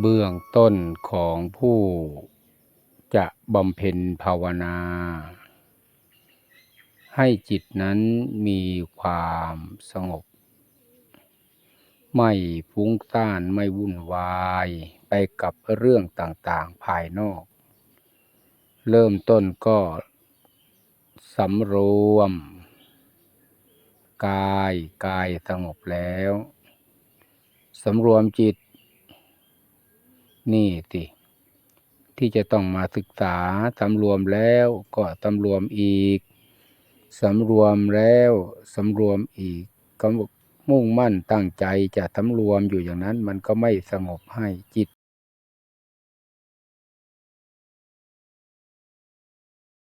เบื้องต้นของผู้จะบำเพ็ญภาวนา ให้จิตนั้นมีความสงบ ไม่ฟุ้งซ่านไม่วุ่นวายไปกับเรื่องต่างๆภายนอก เริ่มต้นก็สำรวม กายกายสงบแล้วสำรวมจิต นี่สิที่จะต้องมาศึกษาสำรวมแล้วก็สำรวมอีกสำรวมแล้วสำรวมอีกก็มุ่งมั่นตั้งใจจะสำรวมอยู่อย่างนั้นมันก็ไม่สงบให้จิต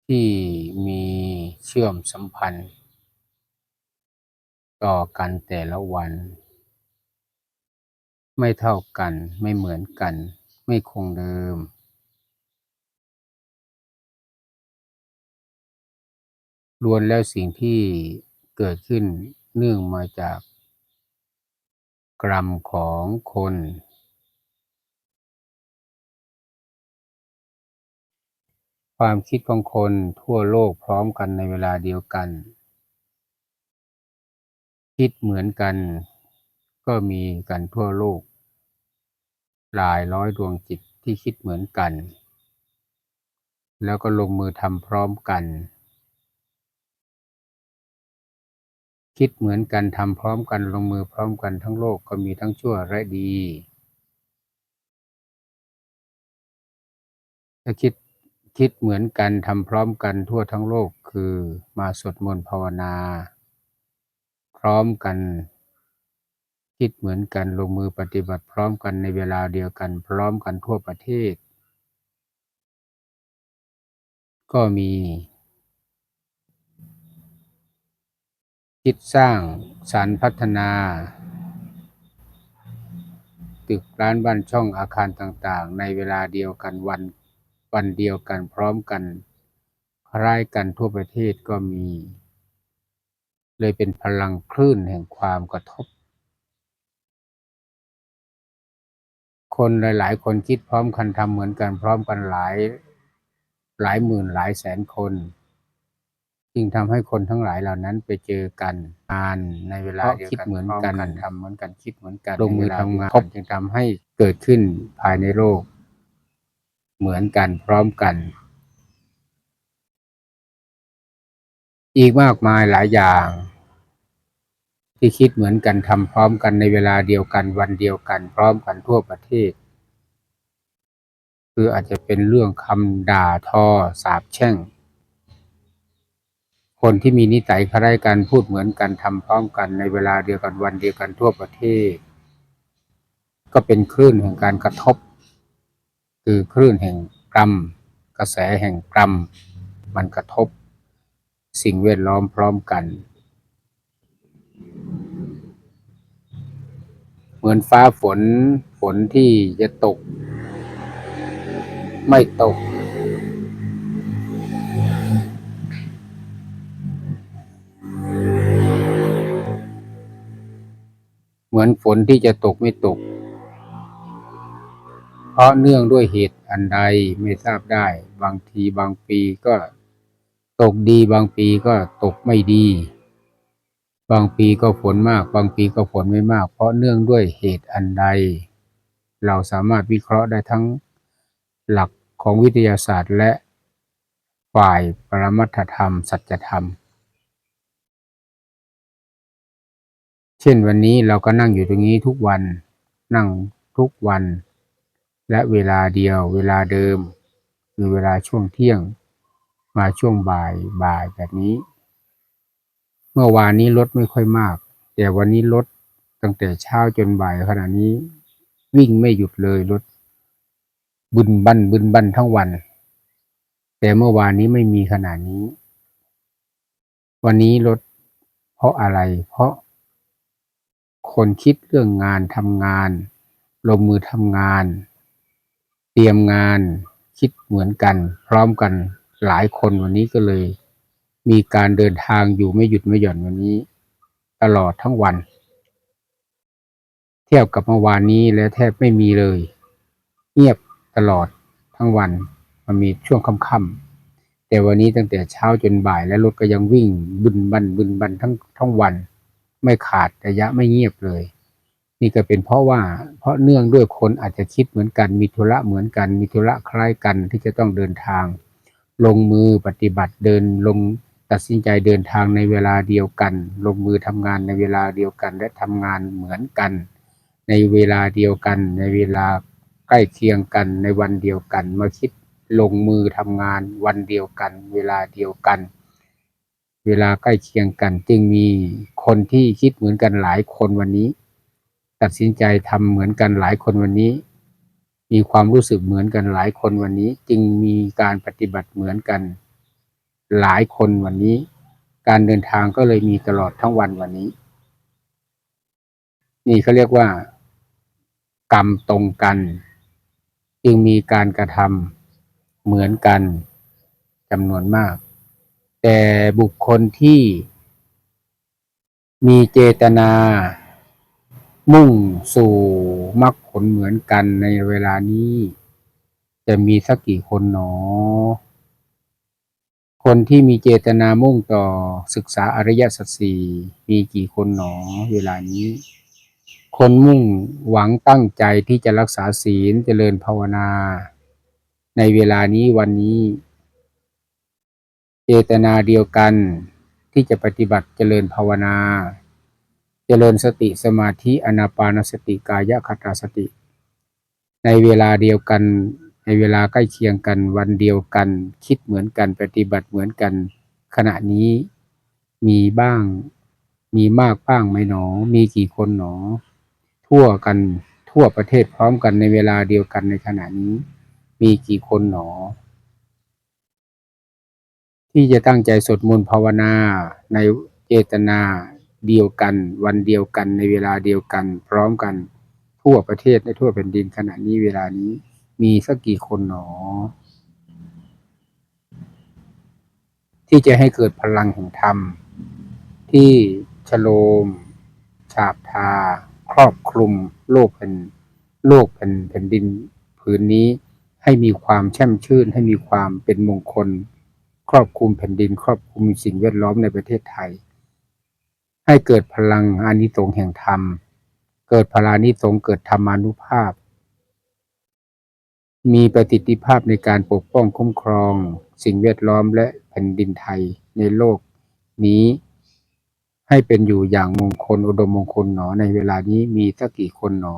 ที่มีเชื่อมสัมพันธ์ ต่อกันแต่ละวัน ไม่เท่ากันไม่เหมือนกัน ไม่คงเดิมล้วนแล้วสิ่งที่เกิดขึ้นเนื่องมาจาก กรรมของคน ความคิดของคนทั่วโลกพร้อมกันในเวลาเดียวกัน คิดเหมือนกันก็มีกันทั่วโลก หลายร้อยดวงจิตที่คิดเหมือนกัน แล้วก็ลงมือทำพร้อมกัน คิดเหมือนกันทำพร้อมกันลงมือพร้อมกันทั้งโลกก็มีทั้งชั่วและดีถ้าคิดคิดเหมือนกันทำพร้อมกันทั่วทั้งโลกคือมาสวดมนต์ภาวนา พร้อมกัน คิดเหมือนกันลงมือปฏิบัติพร้อมกันในเวลาเดียวกัน พร้อมกันทั่วประเทศ ก็มี คิดสร้างสารพัฒนา ตึกร้านบ้านช่องอาคารต่างๆ ในเวลาเดียวกันวันวันเดียวกันพร้อมกันคล้ายกันทั่วประเทศก็มี เลยเป็นพลังคลื่นแห่งความกระทบ คนหลาย ๆ คนคิดพร้อมกันทำเหมือนกันพร้อมกันหลาย หลายหมื่นหลายแสนคน จึงทำให้คนทั้งหลายเหล่านั้นไปเจอกันงานในเวลาเดียวกันคิดเหมือนกันทำเหมือนกันคิดเหมือนกันลงมือทำงานจึงทำให้เกิดขึ้นภายในโลก เหมือนกันพร้อมกัน อีกมากมายหลายอย่าง ที่คิดเหมือนกันทำพร้อมกันในเวลาเดียวกันวันเดียวกันพร้อมกันทั่วประเทศ คืออาจจะเป็นเรื่องคำด่าทอสาบแช่ง คนที่มีนิสัยคล้ายกันพูดเหมือนกันทำพร้อมกันในเวลาเดียวกันวันเดียวกันทั่วประเทศ ก็เป็นคลื่นแห่งการกระทบ คือคลื่นแห่งกรรม กระแสแห่งกรรม มันกระทบ สิ่งแวดล้อมพร้อมกัน เหมือนฟ้าฝนฝนที่จะตก ไม่ตก เหมือนฝนที่จะตกไม่ตก เพราะเนื่องด้วยเหตุอันใดไม่ทราบได้ บางทีบางปีก็ตกดีบางปีก็ตกไม่ดี บางปีก็ฝนมาก บางปีก็ฝนไม่มาก เพราะเนื่องด้วยเหตุอันใด เราสามารถวิเคราะห์ได้ทั้งหลักของวิทยาศาสตร์และฝ่ายปรมัตถธรรม สัจธรรม เช่นวันนี้เราก็นั่งอยู่ตรงนี้ทุกวัน นั่งทุกวัน และเวลาเดียว เวลาเดิม คือเวลาช่วงเที่ยง มาช่วงบ่ายบ่ายแบบนี้ มื่อวานนี้รถไม่ค่อยมาก แต่วันนี้รถตั้งแต่เช้าจนบ่ายขณะนี้วิ่งไม่หยุดเลยรถบึนบันบึนบันทั้งวัน แต่เมื่อวานนี้ไม่มีขนาดนี้ วันนี้รถเพราะอะไร เพราะ คนคิดเรื่องงานทำงาน ลงมือทำงาน เตรียมงานคิดเหมือนกัน พร้อมกันหลายคนวันนี้ก็เลย มีการเดินทางอยู่ไม่หยุดไม่หย่อนวันนี้ ตลอดทั้งวัน เทียบกับเมื่อวานนี้แล้วแทบไม่มีเลย เงียบตลอดทั้งวัน มันมีช่วงค่ำๆแต่วันนี้ตั้งแต่เช้าจนบ่ายและรถก็ยังวิ่งบึนบันบึนบันทั้งทั้งวัน ไม่ขาดระยะไม่เงียบเลย นี่ก็เป็นเพราะว่าเพราะเนื่องด้วยคนอาจจะคิดเหมือนกันมีธุระเหมือนกัน มีธุระคล้ายกันที่จะต้องเดินทาง ลงมือปฏิบัติเดินลง ตัดสินใจเดินทางในเวลาเดียวกัน ลงมือทำงานในเวลาเดียวกัน และทำงานเหมือนกัน ในเวลาเดียวกัน ในเวลาใกล้เคียงกันในวันเดียวกัน มาคิดลงมือทำงานวันเดียวกัน เวลาเดียวกัน เวลาใกล้เคียงกัน จึงมีคนที่คิดเหมือนกันหลายคนวันนี้ ตัดสินใจทำเหมือนกันหลายคนวันนี้ มีความรู้สึกเหมือนกันหลายคนวันนี้ จึงมีการปฏิบัติเหมือนกัน หลายคนวันนี้ การเดินทางก็เลยมีตลอดทั้งวันวันนี้ นี่เขาเรียกว่า กรรมตรงกัน จึงมีการกระทำเหมือนกันจำนวนมาก แต่บุคคลที่มีเจตนา มุ่งสู่มรรคผลเหมือนกันในเวลานี้ จะมีสักกี่คนหนอ คนที่มีเจตนามุ่งต่อศึกษาอริยสัจสี่มีกี่คนหนอเวลานี้ คนมุ่งหวังตั้งใจที่จะรักษาศีลเจริญภาวนา ในเวลานี้วันนี้ เจตนาเดียวกันที่จะปฏิบัติเจริญภาวนา เจริญสติสมาธิอนาปานสติกายคตาสติ ในเวลาเดียวกัน ในเวลาใกล้เคียงกันวันเดียวกัน คิดเหมือนกันปฏิบัติเหมือนกัน ขณะนี้มีบ้าง มีมากบ้างไหมหนอ มีกี่คนหนอ ทั่วกันทั่วประเทศพร้อมกันในเวลาเดียวกันในขณะนี้ มีกี่คนหนอ ที่จะตั้งใจสวดมนต์ภาวนาในเจตนาเดียวกัน วันเดียวกันในเวลาเดียวกัน พร้อมกัน ทั่วประเทศและทั่วแผ่นดินขณะนี้เวลานี้ มีสักกี่คนหนอ ที่จะให้เกิดพลังแห่งธรรม ที่ชโลม ฉาบทา ครอบคลุม โลกแผ่นโลกแผ่นแผ่นดินผืนนี้ให้มีความแช่มชื่น ให้มีความเป็นมงคล ครอบคลุมแผ่นดิน ครอบคลุมสิ่งแวดล้อมในประเทศไทย ให้เกิดพลังอานิสงส์แห่งธรรม เกิดพลานิสงส์เกิดธรรมานุภาพ มีประสิทธิภาพในการปกป้องคุ้มครอง สิ่งแวดล้อมและแผ่นดินไทยในโลกนี้ ให้เป็นอยู่อย่างมงคลอุดมมงคลหนอในเวลานี้มีสักกี่คนหนอ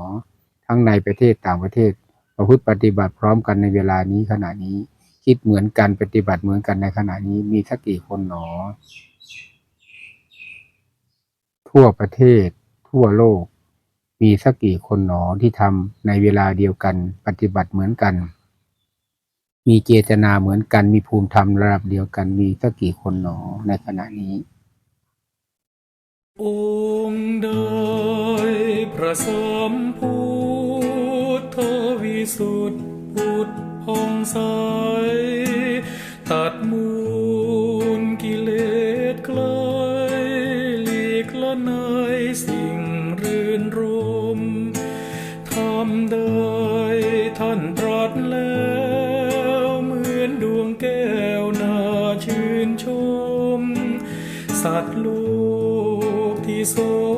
ทั้งในประเทศต่างประเทศประพฤติปฏิบัติพร้อมกันในเวลานี้ขณะนี้ คิดเหมือนกันปฏิบัติเหมือนกันในขณะนี้มีสักกี่คนหนอ ทั่วประเทศ ทั่วโลก มีสักกี่คนหนอที่ทำในเวลาเดียวกัน ปฏิบัติเหมือนกัน มีเจตนาเหมือนกัน มีภูมิธรรมระดับเดียวกัน มีสักกี่คนหนอในขณะนี้ องค์ใดพระสมพุทธวิสุทธิพุทธพองใสตัดมูล ก